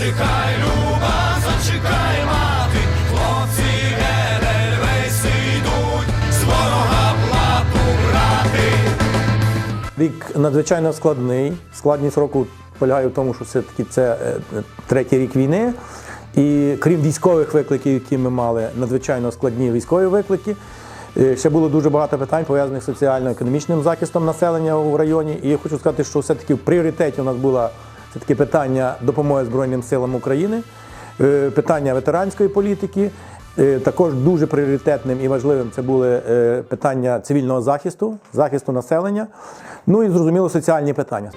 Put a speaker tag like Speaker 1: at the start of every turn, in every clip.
Speaker 1: зачекай, люба, зачекай, мати, хлопці Едельвейси йдуть, з ворога плату брати.
Speaker 2: Рік надзвичайно складний. Складність року полягає в тому, що все-таки це е, третій рік війни. І крім військових викликів, які ми мали, надзвичайно складні військові виклики. е, Ще було дуже багато питань пов'язаних з соціально-економічним захистом населення у районі. І я хочу сказати, що все-таки в пріоритеті у нас було все-таки питання допомоги Збройним силам України, е, питання ветеранської політики. Е, Також дуже пріоритетним і важливим це були е, питання цивільного захисту, захисту населення. Ну і зрозуміло соціальні питання.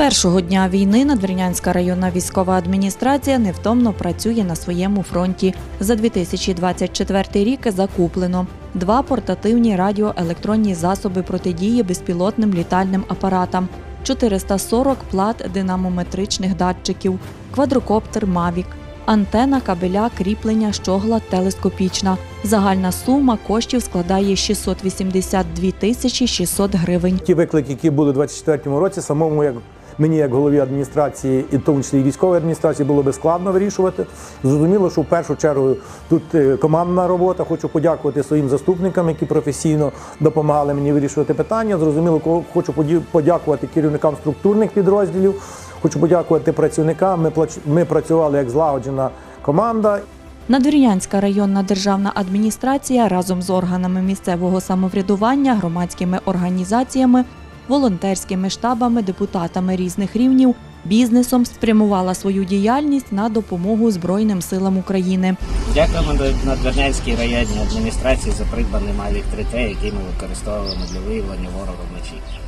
Speaker 3: Першого дня війни Надвірнянська районна військова адміністрація невтомно працює на своєму фронті. За 2024 рік закуплено два портативні радіоелектронні засоби протидії безпілотним літальним апаратам, 440 плат динамометричних датчиків, квадрокоптер Мавік. Антена кабеля кріплення щогла телескопічна. Загальна сума коштів складає 682 тисячі 600 гривень.
Speaker 2: Ті виклики, які були у 2024 році, самому як мені, як голові адміністрації, і в тому числі і військової адміністрації, було би складно вирішувати. Зрозуміло, що в першу чергу тут е, командна робота. Хочу подякувати своїм заступникам, які професійно допомагали мені вирішувати питання. Зрозуміло, хочу подякувати керівникам структурних підрозділів. Хочу подякувати працівникам. Ми ми працювали як злагоджена команда.
Speaker 3: Надвірнянська районна державна адміністрація разом з органами місцевого самоврядування, громадськими організаціями, волонтерськими штабами, депутатами різних рівнів, бізнесом спрямувала свою діяльність на допомогу Збройним силам України.
Speaker 4: Дякуємо Надвірнянській районній адміністрації за придбаний Mavic 3T, який ми використовуємо для виявлення ворога вночі.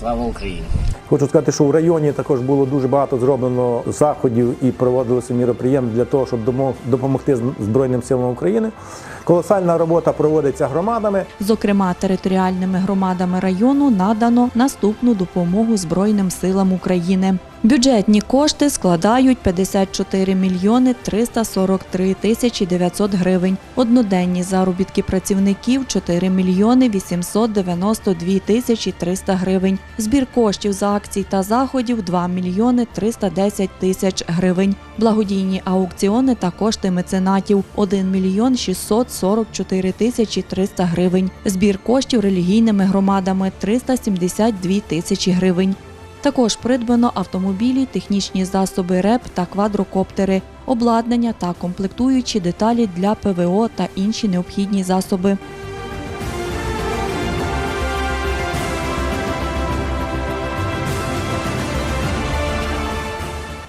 Speaker 4: Слава Україні!
Speaker 2: Хочу сказати, що в районі також було дуже багато зроблено заходів і проводилося міроприємств для того, щоб допомогти Збройним силам України. Колосальна робота проводиться громадами.
Speaker 3: Зокрема, територіальними громадами району надано наступну допомогу Збройним силам України. Бюджетні кошти складають 54 мільйони 343 тисячі 900 гривень. Одноденні заробітки працівників 4 мільйони 892 тисячі 300 гривень. Збір коштів за акцій та заходів 2 мільйони 310 тисяч гривень. Благодійні аукціони та кошти меценатів 1 мільйон 644 тисячі 300 гривень. Збір коштів релігійними громадами 372 тисячі гривень. Також придбано автомобілі, технічні засоби РЕП та квадрокоптери, обладнання та комплектуючі деталі для ПВО та інші необхідні засоби.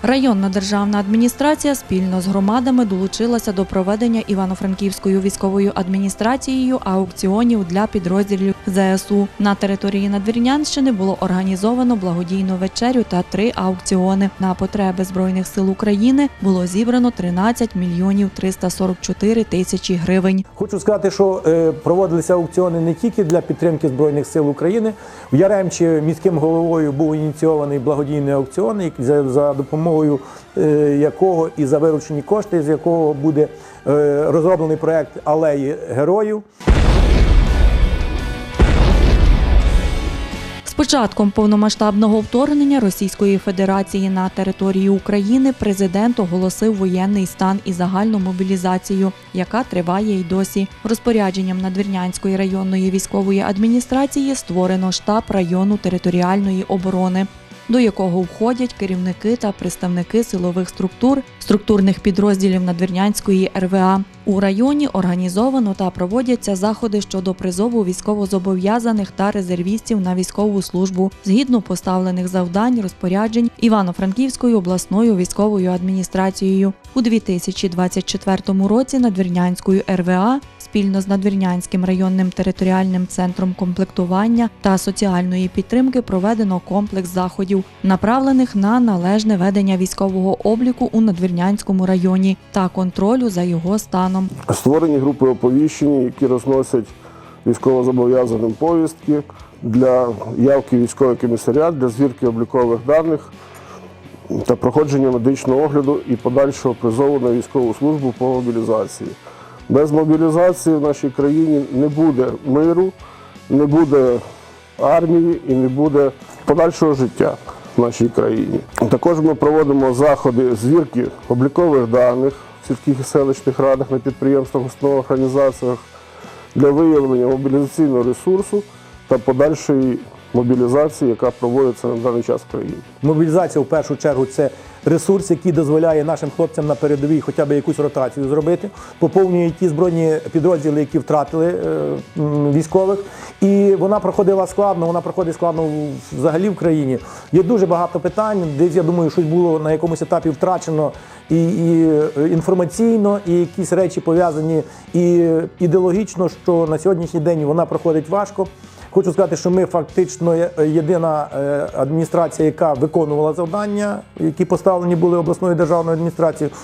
Speaker 3: Районна державна адміністрація спільно з громадами долучилася до проведення Івано-Франківською військовою адміністрацією аукціонів для підрозділів ЗСУ. На території Надвірнянщини було організовано благодійну вечерю та три аукціони. На потреби Збройних сил України було зібрано 13 мільйонів 344 тисячі гривень.
Speaker 2: Хочу сказати, що е, проводилися аукціони не тільки для підтримки Збройних сил України. В Яремчі міським головою був ініційований благодійний аукціон, за, за допомогою е, якого і за виручені кошти, з якого буде е, розроблений проект Алеї героїв.
Speaker 3: Початком повномасштабного вторгнення Російської Федерації на територію України президент оголосив воєнний стан і загальну мобілізацію, яка триває й досі. Розпорядженням Надвірнянської районної військової адміністрації створено штаб району територіальної оборони. До якого входять керівники та представники силових структур, структурних підрозділів Надвірнянської РВА. У районі організовано та проводяться заходи щодо призову військовозобов'язаних та резервістів на військову службу згідно поставлених завдань розпоряджень Івано-Франківською обласною військовою адміністрацією. У 2024 році Надвірнянською РВА спільно з Надвірнянським районним територіальним центром комплектування та соціальної підтримки проведено комплекс заходів, направлених на належне ведення військового обліку у Надвірнянському районі та контролю за його станом.
Speaker 5: Створені групи оповіщення, які розносять військовозобов'язаним повістки для явки військовий комісаріат, для звірки облікових даних та проходження медичного огляду і подальшого призову на військову службу по мобілізації. Без мобілізації в нашій країні не буде миру, не буде армії і не буде подальшого життя в нашій країні. Також ми проводимо заходи звірки облікових даних в сільських і селищних радах на підприємствах, установах, організаціях для виявлення мобілізаційного ресурсу та подальшої мобілізації, яка проводиться на даний час в країні.
Speaker 2: Мобілізація в першу чергу це ресурс, який дозволяє нашим хлопцям на передовій хоча б якусь ротацію зробити, поповнює ті збройні підрозділи, які втратили е, військових. І вона проходила складно, вона проходить складно взагалі в країні. Є дуже багато питань. Десь я думаю, щось було на якомусь етапі втрачено і, і е, інформаційно, і якісь речі пов'язані і ідеологічно, що на сьогоднішній день вона проходить важко. Хочу сказати, що ми фактично єдина е, адміністрація, яка виконувала завдання, які поставлені були обласною державною адміністрацією.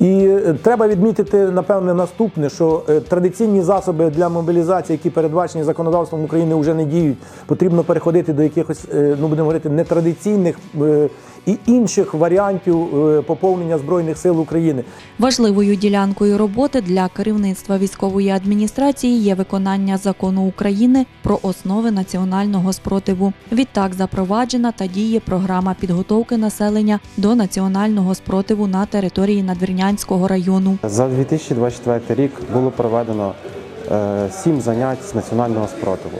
Speaker 2: І е, треба відмітити, напевне, наступне, що е, традиційні засоби для мобілізації, які передбачені законодавством України, вже не діють. Потрібно переходити до якихось, е, ну будемо говорити, нетрадиційних е, і інших варіантів е, поповнення збройних сил України.
Speaker 3: Важливою ділянкою роботи для керівництва військової адміністрації є виконання закону України про основи національного спротиву. Відтак запроваджена та діє програма підготовки населення до національного спротиву на території Надвірнянського району.
Speaker 6: За 2024 рік було проведено е, сім занять з національного спротиву.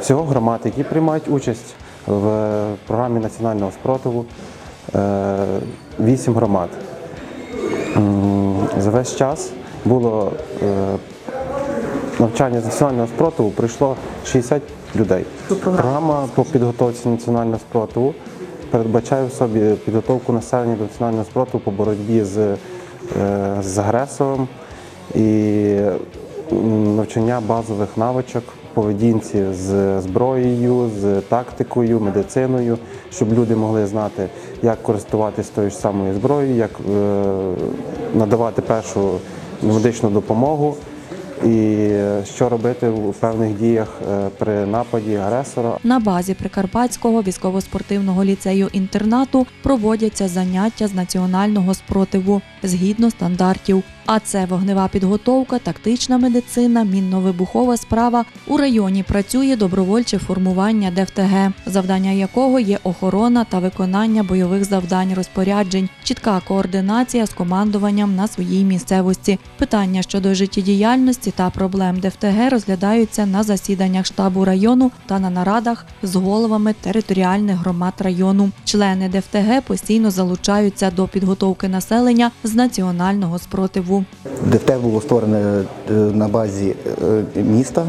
Speaker 6: Всього громад, які приймають участь в програмі національного спротиву, е, вісім громад. За весь час було е, навчання з національного спротиву прийшло 60 людей. Програма по підготовці національного спротиву передбачає в собі підготовку населення до національного спротиву по боротьбі з, е, з агресором і навчання базових навичок поведінці з зброєю, з тактикою, медициною, щоб люди могли знати, як користуватися тою ж самою зброєю, як е, надавати першу медичну допомогу. І що робити у певних діях е, при нападі агресора
Speaker 3: На базі Прикарпатського військово-спортивного ліцею інтернату проводяться заняття з національного спротиву згідно стандартів. А це вогнева підготовка, тактична медицина, мінно-вибухова справа. У районі працює добровольче формування ДФТГ, завдання якого є охорона та виконання бойових завдань розпоряджень, чітка координація з командуванням на своїй місцевості. Питання щодо життєдіяльності та проблем ДФТГ розглядаються на засіданнях штабу району та на нарадах з головами територіальних громад району. Члени ДФТГ постійно залучаються до підготовки населення з національного спротиву.
Speaker 7: ДФТ було створене е, на базі е, міста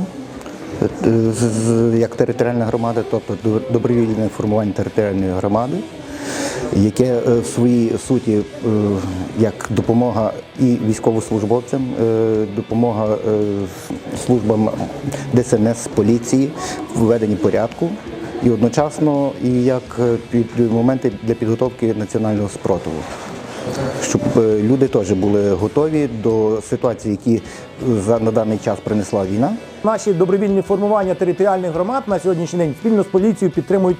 Speaker 7: е, як територіальна громада, тобто добровільне формування територіальної громади, яке в своїй суті як допомога і військовослужбовцям, допомога службам ДСНС, поліції в введенні порядку. І одночасно і як моменти для підготовки національного спротиву щоб е, люди теж були готові до ситуації, які на даний час принесла війна.
Speaker 2: Наші добровільні формування територіальних громад на сьогоднішній день спільно з поліцією підтримують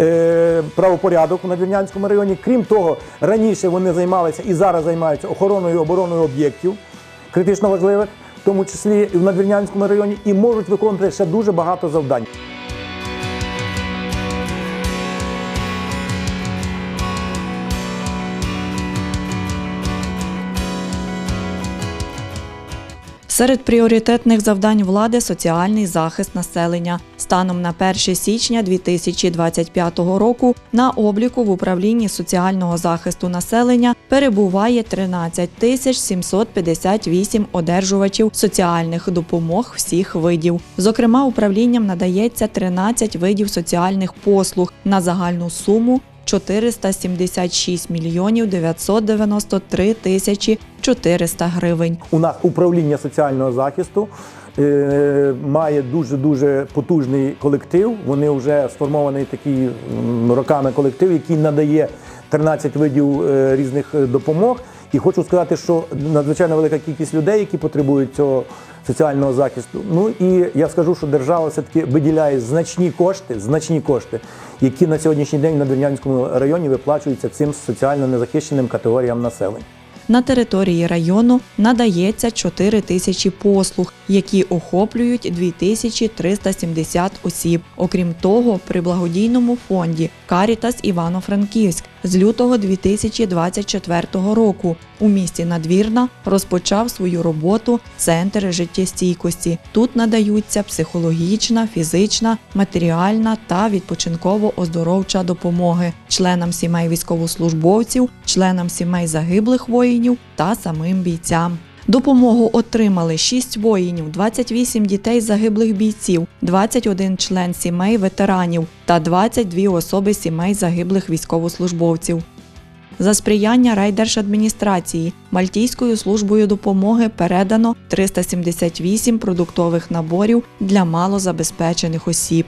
Speaker 2: е, правопорядок у Надвірнянському районі. Крім того, раніше вони займалися і зараз займаються охороною і обороною об'єктів, критично важливих, в тому числі в Надвірнянському районі, і можуть виконувати ще дуже багато завдань.
Speaker 3: Серед пріоритетних завдань влади соціальний захист населення. Станом на 1 січня 2025 року на обліку в управлінні соціального захисту населення перебуває 13 тисяч 758 одержувачів соціальних допомог всіх видів. Зокрема, управлінням надається 13 видів соціальних послуг на загальну суму 476 мільйонів 993 тисячі 400 гривень.
Speaker 2: У нас управління соціального захисту е, має дуже дуже потужний колектив. Вони вже сформований такий роками колектив, який надає 13 видів е, різних е, допомог. І хочу сказати, що надзвичайно велика кількість людей, які потребують цього соціального захисту. Ну і я скажу, що держава все-таки виділяє значні кошти, значні кошти, які на сьогоднішній день в Надвірнянському районі виплачуються цим соціально незахищеним категоріям населення.
Speaker 3: На території району надається 4 тисячі послуг, які охоплюють 2370 осіб. Окрім того, при благодійному фонді Карітас Івано-Франківськ з лютого 2024 року у місті Надвірна розпочав свою роботу Центр життєстійкості. Тут надаються психологічна, фізична, матеріальна та відпочинково-оздоровча допомоги членам сімей військовослужбовців, членам сімей загиблих воїнів та самим бійцям. Допомогу отримали 6 воїнів, 28 дітей загиблих бійців, 21 член сімей ветеранів та 22 особи сімей загиблих військовослужбовців. За сприяння райдержадміністрації Мальтійською службою допомоги передано 378 продуктових наборів для малозабезпечених осіб.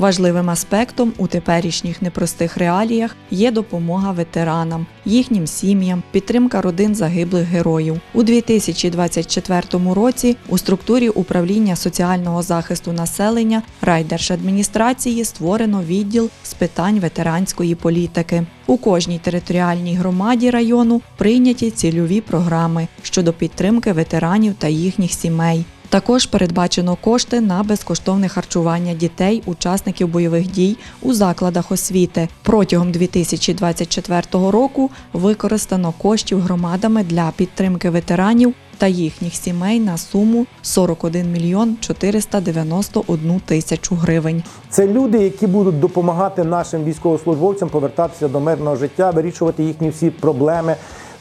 Speaker 3: Важливим аспектом у теперішніх непростих реаліях є допомога ветеранам, їхнім сім'ям, підтримка родин загиблих героїв. У 2024 році у структурі управління соціального захисту населення райдержадміністрації створено відділ з питань ветеранської політики. У кожній територіальній громаді району прийняті цільові програми щодо підтримки ветеранів та їхніх сімей. Також передбачено кошти на безкоштовне харчування дітей, учасників бойових дій у закладах освіти. Протягом 2024 року використано коштів громадами для підтримки ветеранів та їхніх сімей на суму 41 мільйон 491 тисячу гривень.
Speaker 2: Це люди, які будуть допомагати нашим військовослужбовцям повертатися до мирного життя, вирішувати їхні всі проблеми,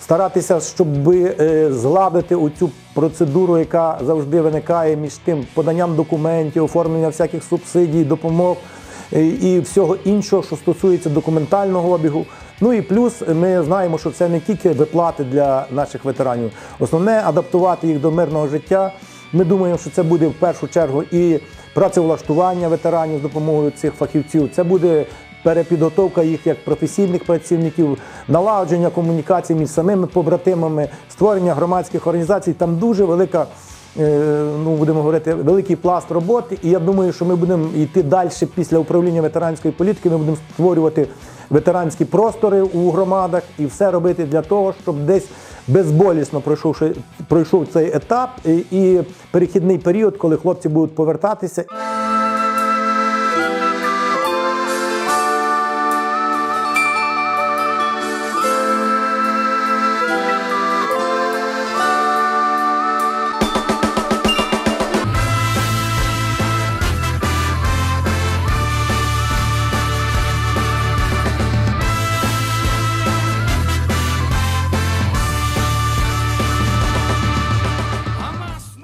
Speaker 2: старатися, щоб е, згладити оцю процедуру, яка завжди виникає між тим поданням документів, оформлення всяких субсидій, допомог е, і всього іншого, що стосується документального обігу. Ну і плюс ми знаємо, що це не тільки виплати для наших ветеранів. Основне адаптувати їх до мирного життя. Ми думаємо, що це буде в першу чергу і працевлаштування ветеранів з допомогою цих фахівців. Це буде перепідготовка їх як професійних працівників, налагодження комунікацій між самими побратимами, створення громадських організацій. Там дуже велика. е, Ну, будемо говорити, великий пласт роботи, і я думаю, що ми будемо йти далі після управління ветеранської політики. Ми будемо створювати ветеранські простори у громадах і все робити для того, щоб десь безболісно пройшовши пройшов цей етап і, і перехідний період, коли хлопці будуть повертатися.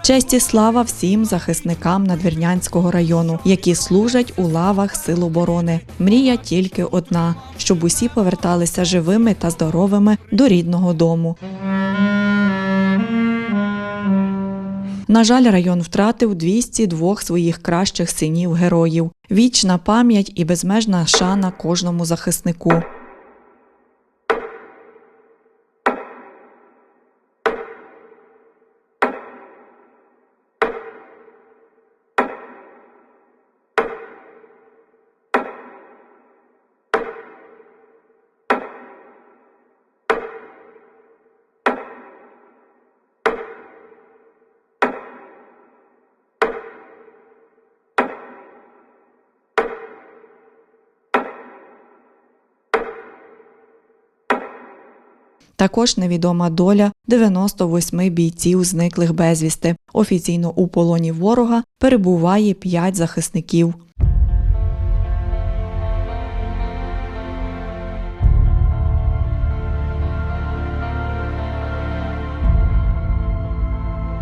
Speaker 3: Честь і слава всім захисникам Надвірнянського району, які служать у лавах Сил оборони. Мрія тільки одна, щоб усі поверталися живими та здоровими до рідного дому. На жаль, район втратив 202 своїх кращих синів героїв. Вічна пам'ять і безмежна шана кожному захиснику. Також невідома доля 98 бійців зниклих безвісти. Офіційно у полоні ворога перебуває 5 захисників.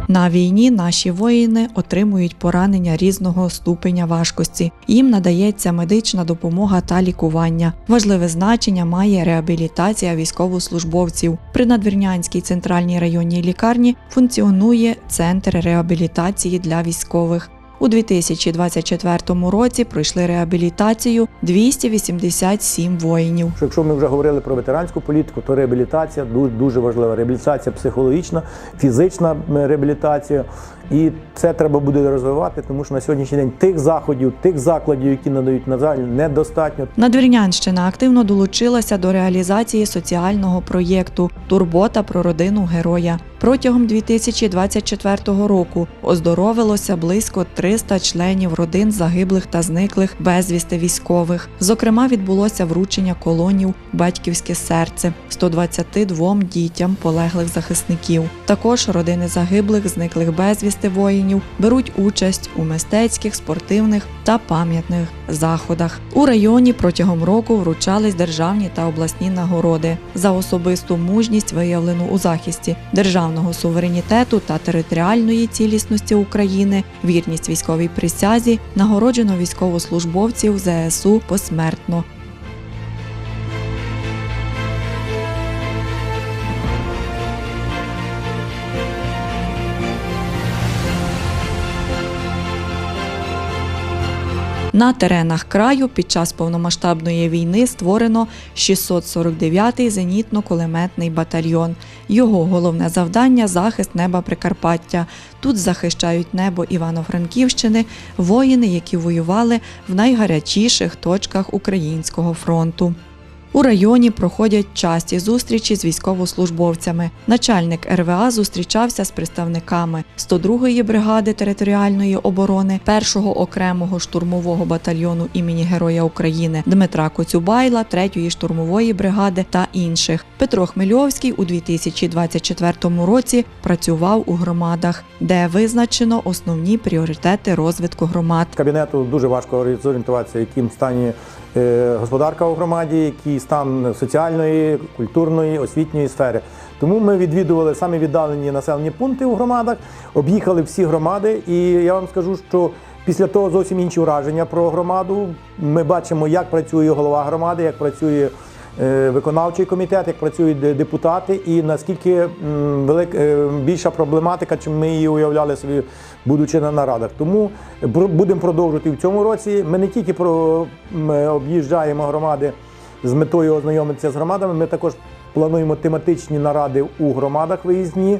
Speaker 3: На війні наші воїни отримують поранення різного ступеня важкості. Їм надається медична допомога та лікування. Важливе значення має реабілітація військовослужбовців. При Надвірнянській центральній районній лікарні функціонує центр реабілітації для військових. У 2024 році пройшли реабілітацію 287 воїнів.
Speaker 2: Якщо ми вже говорили про ветеранську політику, то реабілітація дуже, важлива. Реабілітація психологічна, фізична реабілітація. І це треба буде розвивати, тому що на сьогоднішній день тих заходів, тих закладів, які надають на жаль, недостатньо.
Speaker 3: Надвірнянщина активно долучилася до реалізації соціального проєкту Турбота про родину героя. Протягом 2024 року оздоровилося близько 300 членів родин загиблих та зниклих безвісти військових. Зокрема, відбулося вручення колонів Батьківське серце 122 дітям полеглих захисників. Також родини загиблих, зниклих безвісти воїнів беруть участь у мистецьких, спортивних та пам'ятних заходах. У районі протягом року вручались державні та обласні нагороди за особисту мужність, виявлену у захисті державного суверенітету та територіальної цілісності України, вірність військовій присязі, нагороджено військовослужбовців ЗСУ посмертно. На теренах краю під час повномасштабної війни створено 649-й зенітно-кулеметний батальйон. Його головне завдання захист неба Прикарпаття. Тут захищають небо Івано-Франківщини воїни, які воювали в найгарячіших точках українського фронту. У районі проходять часті зустрічі з військовослужбовцями. Начальник РВА зустрічався з представниками 102-ї бригади територіальної оборони, 1-го окремого штурмового батальйону імені Героя України Дмитра Коцюбайла, 3-ї штурмової бригади та інших. Петро Хмельовський у 2024 році працював у громадах, де визначено основні пріоритети розвитку громад.
Speaker 2: Кабінету дуже важко зорієнтуватися, яким стані господарка у громаді, який стан соціальної, культурної, освітньої сфери. Тому ми відвідували самі віддалені населені пункти у громадах, об'їхали всі громади, і я вам скажу, що після того зовсім інші враження про громаду. Ми бачимо, як працює голова громади, як працює е, виконавчий комітет, як працюють депутати, і наскільки м, велик, е, більша проблематика, чим ми її уявляли собі, будучи на нарадах. Тому будемо продовжувати в цьому році. Ми не тільки про м, об'їжджаємо громади з метою ознайомитися з громадами, ми також плануємо тематичні наради у громадах виїзні.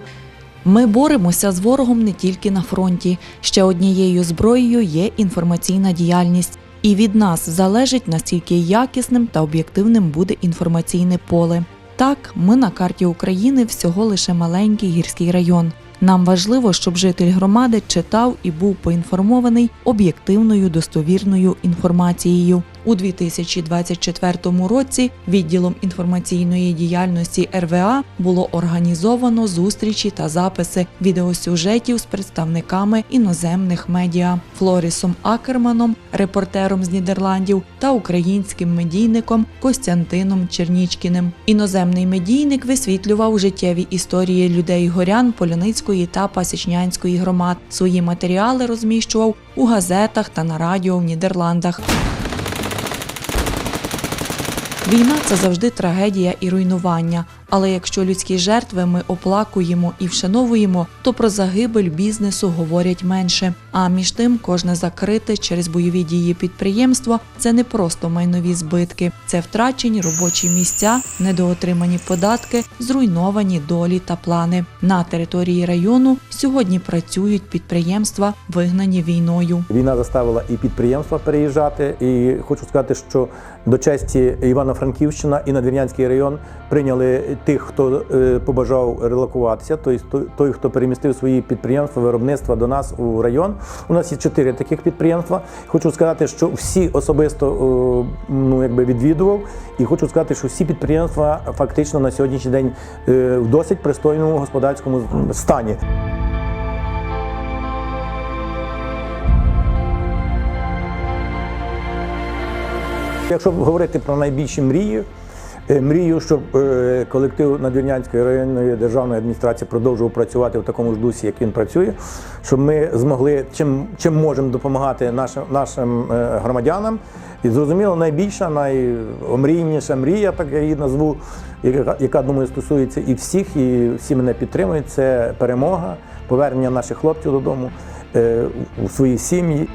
Speaker 3: Ми боремося з ворогом не тільки на фронті. Ще однією зброєю є інформаційна діяльність. І від нас залежить, наскільки якісним та об'єктивним буде інформаційне поле. Так, ми на карті України всього лише маленький гірський район. Нам важливо, щоб житель громади читав і був поінформований об'єктивною достовірною інформацією. У 2024 році відділом інформаційної діяльності РВА було організовано зустрічі та записи відеосюжетів з представниками іноземних медіа Флорісом Акерманом, репортером з Нідерландів та українським медійником Костянтином Чернічкіним. Іноземний медійник висвітлював життєві історії людей горян Поляницької та Пасічнянської громад. Свої матеріали розміщував у газетах та на радіо в Нідерландах. Війна це завжди трагедія і руйнування. Але якщо людські жертви ми оплакуємо і вшановуємо, то про загибель бізнесу говорять менше. А між тим, кожне закрите через бойові дії підприємство це не просто майнові збитки, це втрачені робочі місця, недоотримані податки, зруйновані долі та плани. На території району сьогодні працюють підприємства, вигнані війною.
Speaker 2: Війна заставила і підприємства переїжджати. І хочу сказати, що до честі Івано-Франківщина і Надвірнянський район прийняли тих, хто е, побажав релокуватися, тобто той- той, хто перемістив свої підприємства, виробництва до нас у район. У нас є чотири таких підприємства. Хочу сказати, що всі особисто е, ну, якби відвідував, і хочу сказати, що всі підприємства фактично на сьогоднішній день е, в досить пристойному господарському стані. Якщо говорити про найбільші мрії, Мрію, щоб е, колектив Надвірнянської районної державної адміністрації продовжував працювати в такому ж дусі, як він працює, щоб ми змогли чим, чим можемо допомагати нашим, нашим е, громадянам. І зрозуміло, найбільша, найомрійніша мрія, так я її назву, яка, думаю, стосується і всіх, і всі мене підтримують. Це перемога, повернення наших хлопців додому е, у свої сім'ї.